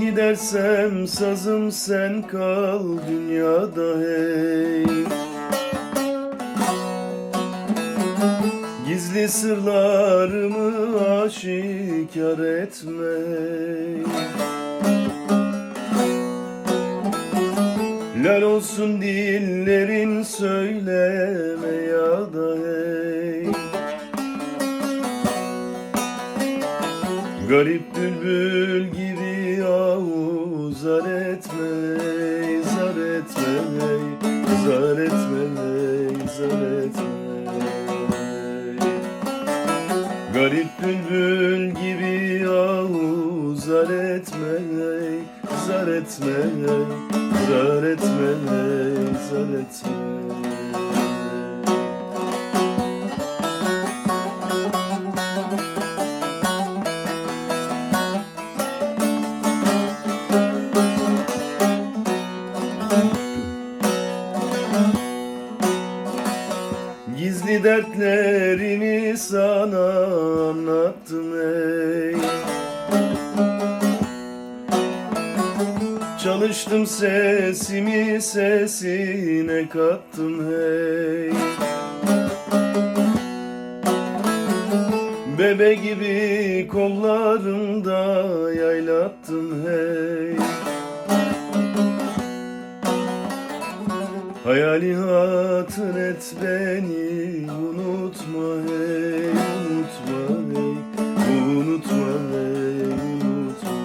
gidersem sazım sen kal dünyada hey. Gizli sırlarımı aşikar etme Lal olsun dillerin söyleme ya da hey. Garip bülbül gibi yahu zar etme Zar etme Zar etme Zar etme Garip bülbül gibi yahu zar etme Zar etme Zar etme Zar etme Gizli dertlerimi sana anlattım ey. Çalıştım sesimi sesine kattım hey. Bebe gibi kollarımda yaylattım hey Hayali hatır et beni unutma hey unutma hey unutma hey unutma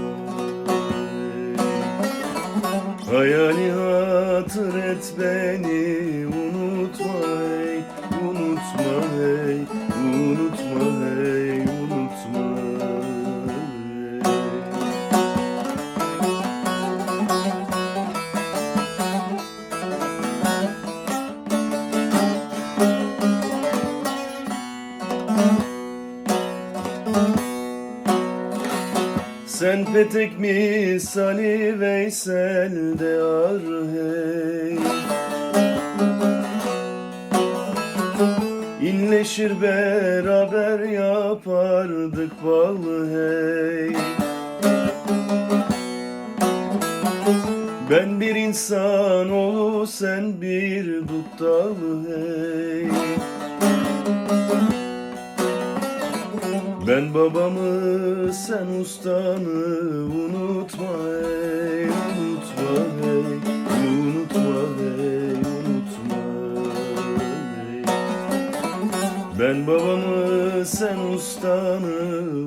hey. Hayali hatır et beni unutma hey unutma hey unutma hey Sen petek misali Veysel'de ar hey İnleşir beraber yapardık bal hey Ben bir insan olu sen bir dut dalı hey Ben babamı sen ustanı unutma ey unutma ey unutma ey unutma ey. Ben babamı sen ustanı